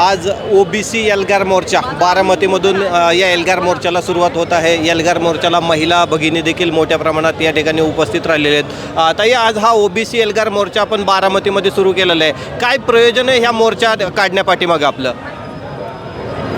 आज ओबीसी एल्गार मोर्चा बारामतीमधून या एल्गार मोर्चाला सुरुवात होत आहे. एल्गार मोर्चाला महिला भगिनी देखील मोठ्या प्रमाणात या ठिकाणी उपस्थित राहिलेले आहेत. ताई आज हा ओबीसी एल्गार मोर्चा आपण बारामतीमध्ये सुरू केलेला आहे. काय प्रयोजन आहे ह्या मोर्चा काढण्यापाठीमागं आपलं?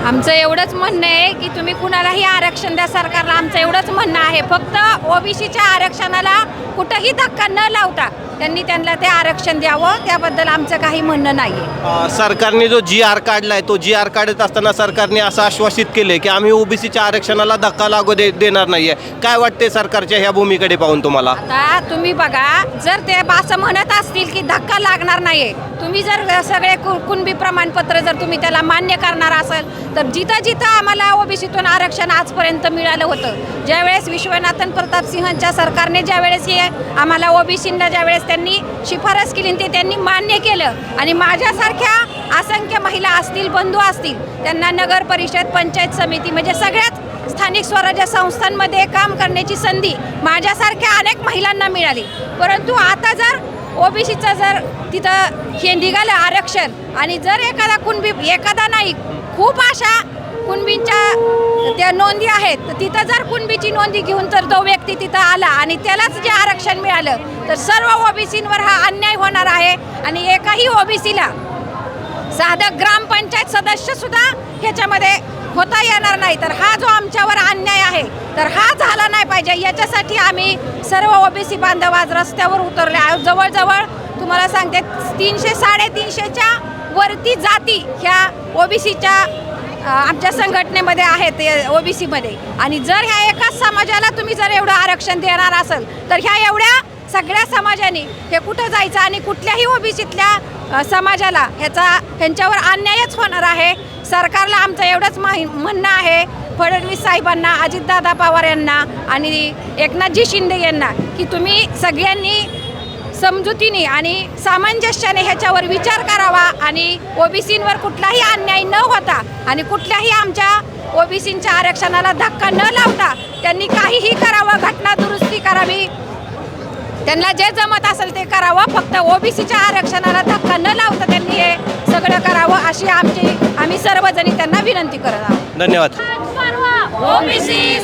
आमचं एवढंच म्हणणं आहे की तुम्ही कुणालाही आरक्षण द्या सरकारला. आमचं एवढंच म्हणणं आहे. फक्त ओबीसीच्या आरक्षणाला कुठंही धक्का न लावता त्यांनी त्यांना ते आरक्षण द्यावं त्याबद्दल आमचं काही म्हणणं नाही आहे अ, सरकारने जो जी आर काढलाय तो जी आर काढत असताना सरकारने असं आश्वासित केले की आम्ही ओबीसीच्या आरक्षणाला धक्का लागू दे देणार नाहीये. काय वाटते सरकारच्या ह्या भूमीकडे पाहून तुम्हाला? आता तुम्ही बघा जर ते असं म्हणत असतील की धक्का लागणार नाहीये तुम्ही जर सगळे कु- कुणबी प्रमाणपत्र जर तुम्ही त्याला मान्य करणार असाल तर जिथं जिथं आम्हाला ओबीसीतून आरक्षण आजपर्यंत मिळालं होतं ज्यावेळेस विश्वनाथन प्रताप सिंहांच्या सरकारने ज्यावेळेस हे आम्हाला ओबीसींना ज्यावेळेस त्यांनी शिफारस केली आणि ते त्यांनी मान्य केलं. आणि माझ्यासारख्या असंख्य महिला असतील बंधू असतील त्यांना नगर परिषद पंचायत समिती म्हणजे सगळ्याच स्थानिक स्वराज्य संस्थांमध्ये काम करण्याची संधी माझ्यासारख्या अनेक महिलांना मिळाली. परंतु आता जर ओबीसीचं जर तिथं हे निघालं आरक्षण आणि जर एखादा कुणबी एखादा नाही खूप अशा कुणबींच्या त्या नोंदी आहेत तर तिथं जर कुणबीची नोंदी घेऊन जर तो व्यक्ती तिथं आला आणि त्यालाच जे आरक्षण मिळालं तर सर्व ओबीसींवर हा अन्याय होणार आहे आणि एकाही ओबीसीला साधं ग्रामपंचायत सदस्य सुद्धा ह्याच्यामध्ये होता येणार नाही. तर हा जो आमच्यावर अन्याय आहे तर हा झाला नाही पाहिजे. याच्यासाठी आम्ही सर्व ओबीसी बांधव आज रस्त्यावर उतरले आहोत. जवळजवळ तुम्हाला सांगते तीनशे साडेतीनशेच्या वरती जाती ह्या ओबीसीच्या आमच्या संघटनेमध्ये आहेत ओबीसीमध्ये. आणि जर ह्या एकाच समाजाला तुम्ही जर एवढं आरक्षण देणार असाल तर ह्या एवढ्या सगळ्या समाजाने हे कुठं जायचं आणि कुठल्याही ओबीसीतल्या अ, समाजाला ह्याचा ह्यांच्यावर अन्यायच होणार आहे? सरकारला आमचं एवढंच माहि म्हणणं आहे फडणवीस साहेबांना अजितदादा पवार यांना आणि एकनाथजी शिंदे यांना की तुम्ही सगळ्यांनी समजुतीने आणि सामंजस्याने ह्याच्यावर विचार करावा आणि ओबीसींवर कुठलाही अन्याय न होता आणि कुठल्याही आमच्या ओबीसींच्या आरक्षणाला धक्का न लावता त्यांनी काहीही करावं घटना दुरुस्ती करावी. त्यांना जे जमत असेल ते करावं फक्त ओबीसीच्या आरक्षणाला धक्का न लावता त्यांनी हे सगळं करावं अशी आमची आम्ही सर्वजणी त्यांना विनंती करत आहोत. धन्यवाद. ओबीसी